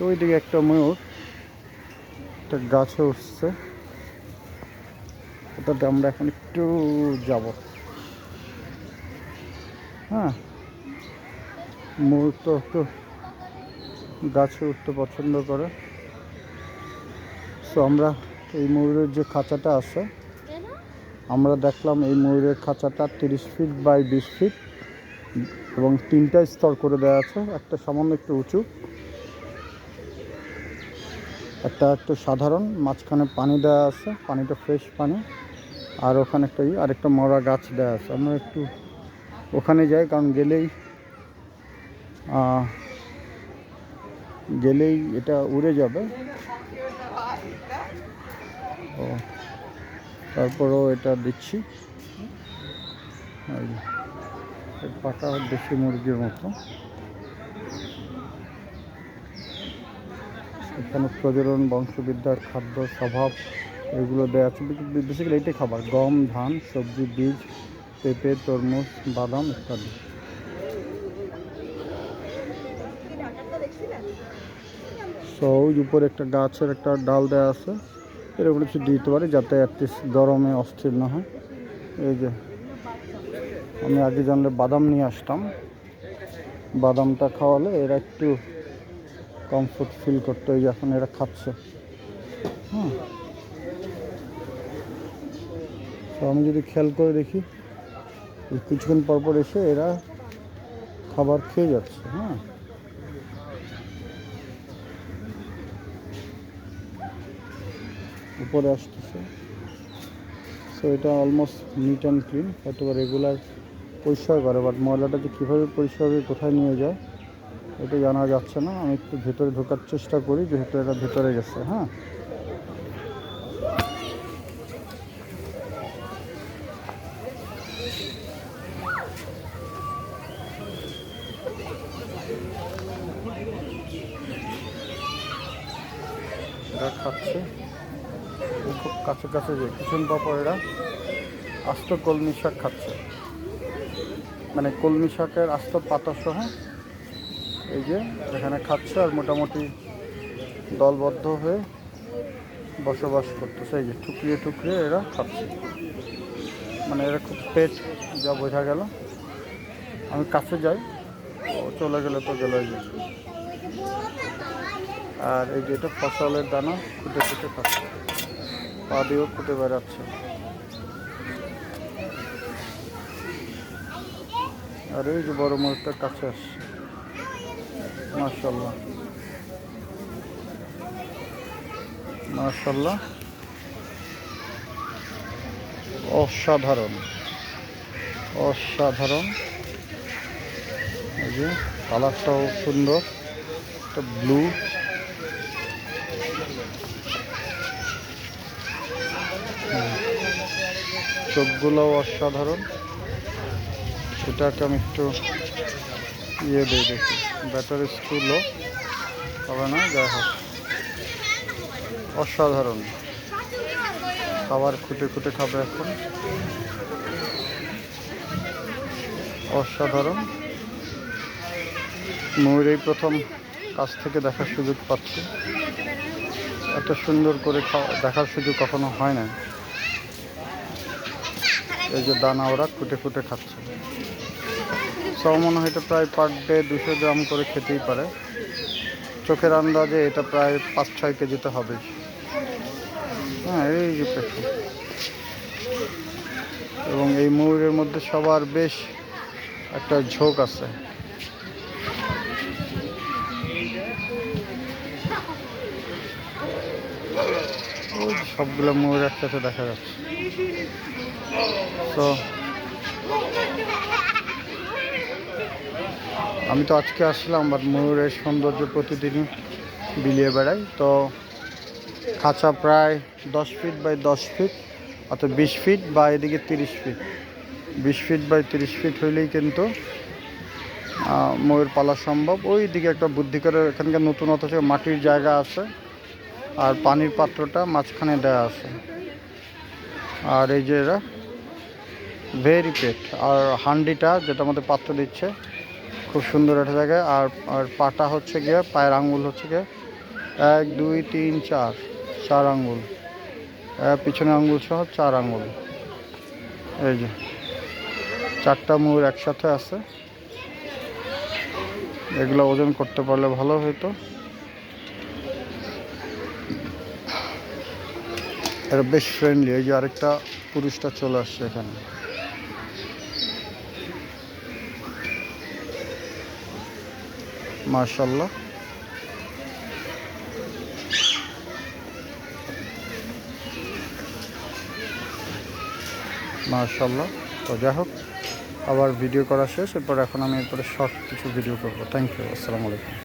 তো ওইদিকে একটা ময়ূর, একটা গাছে উঠছে। ওটাতে আমরা এখন একটু যাব। হ্যাঁ ময়ূর তো একটু গাছে উঠতে পছন্দ করে। সো আমরা এই ময়ূরের যে খাঁচাটা আছে, আমরা দেখলাম এই ময়ূরের খাঁচাটা তিরিশ ফিট বাই বিশ ফিট এবং তিনটা স্তর করে দেওয়া আছে। একটা সামান্য একটু উঁচু। একটা একটু সাধারণ, মাঝখানে পানি দেওয়া আছে, পানিটা ফ্রেশ পানি। আর ওখানে একটা ই আর একটা মরা গাছ দেওয়া আছে। আমরা একটু ওখানে যাই, কারণ গেলেই গেলেই এটা উড়ে যাবে। ও, তারপরেও এটা দিচ্ছি। পাটা দেশি মুরগির মতো। এখানে প্রজনন বংশবিদ্যার খাদ্য, স্বভাব, এগুলো দেওয়া আছে। বেসিক্যালি এটাই খাবার। গম, ধান, সবজি, বীজ, পেঁপে, তরমুজ, বাদাম ইত্যাদি। সো ওই উপরে একটা গাছের একটা ডাল দেওয়া আছে। এরকম কিছু দিতে পারে যাতে অ্যাটলিস্ট গরমে অস্থির না হয়। এই যে, আমি আগে জানলে বাদাম নিয়ে আসতাম। বাদামটা খাওয়ালে এরা একটু কমফোর্ট ফিল করতো এই যে এখন এরা খাচ্ছে। হ্যাঁ তো আমি যদি খেয়াল করে দেখি কিছুক্ষণ পর পর এসে এরা খাবার খেয়ে যাচ্ছে হ্যাঁ উপরে আসতেছে। সো এটা অলমোস্ট নিট অ্যান্ড ক্লিন হয়তো রেগুলার পরিষ্কার করে বাট ময়লাটা যে কীভাবে পরিষ্কার করে, কোথায় নিয়ে যায় এটা জানা যাচ্ছে না। আমি একটু ভেতরে ঢোকার চেষ্টা করি, যেহেতু এটা ভেতরে গেছে হ্যাঁ? খাচ্ছে। খুব কাছে কাছে যে কিছুক্ষণ পর পর এরা আস্ত কলমি শাক খাচ্ছে। মানে কলমি শাকের আস্ত পাতা সহ এই যে এখানে খাচ্ছে আর মোটামুটি দলবদ্ধ হয়ে বসবাস করতেছে। এই যে, টুকরিয়ে টুকরিয়ে এরা খাচ্ছে। মানে এরা খুব পেট যা বোঝা গেল। আমি কাছে যাই, ও চলে গেলে তো গেলে আর এই যে, এটা ফসলের দানা খুঁটে খুঁটে খাচ্ছে। পা দিয়েও খুঁটে বেড়াচ্ছে। আর এই যে, বড় ময়ূরটা কাছে আসছে। অসাধারণ। অসাধারণ। যে কালারটাও সুন্দর। একটা ব্লু। চোখগুলোও অসাধারণ। এটাকে আমি একটু ইয়ে দিয়ে দেখি ব্যাটারি স্কুলও হবে না, যাই হোক। অসাধারণ। খাবার খুঁটে খুঁটে খাবে এখন। অসাধারণ। ময়ূর এই প্রথম কাছ থেকে দেখার সুযোগ পাচ্ছি। এত সুন্দর করে দেখার সুযোগ কখনো হয় না এই যে দানা ওরা খুঁটে খুঁটে খাচ্ছে। সব মনে হয় এটা প্রায় পার ডে দুশো গ্রাম করে খেতেই পারে। চোখের আন্দাজে এটা প্রায় পাঁচ ছয় কেজিতে হবে। হ্যাঁ এই যে পেছন এবং এই ময়ূরের মধ্যে সবার বেশ একটা ঝোঁক আছে। সবগুলো ময়ূর একসাথে দেখা যাচ্ছে। তো আমি তো আজকে আসলাম, বাট ময়ূরের সৌন্দর্য প্রতিদিনই বিলিয়ে বেড়াই। তো খাঁচা প্রায় দশ ফিট বাই দশ ফিট অর্থাৎ বিশ ফিট বা এদিকে তিরিশ ফিট বিশ ফিট বাই তিরিশ ফিট হইলেই কিন্তু ময়ূর পালা সম্ভব। ওই দিকে একটা বুদ্ধি করে এখানকার নতুন অথচ মাটির জায়গা আছে, আর পানির পাত্রটা মাঝখানে দেওয়া আছে। আর এই যে এরা, ভেরি পেট, আর হান্ডিটা যেটা আমাদের পাত্র দিচ্ছে খুব সুন্দর একটা জায়গায় আর আর পাটা হচ্ছে গিয়ে পায়ের আঙ্গুল হচ্ছে গিয়ে এক দুই তিন চার চার আঙ্গুল। আহ, পিছনে আঙ্গুল সহ চার আঙ্গুল। এই যে চারটা ময়ূর একসাথে আছে। এগুলো ওজন করতে পারলে ভালো হতো এটা বেশ ফ্রেন্ডলি এই যে আরেকটা পুরুষটা চলে আসছে এখানে। মার্শাল্লাহ মার্শাল্লাহ তো যাই হোক আবার ভিডিও করা শেষ, এরপর এখন আমি এরপরে শর্ট কিছু ভিডিও করব। থ্যাংক ইউ আসসালামু আলাইকুম।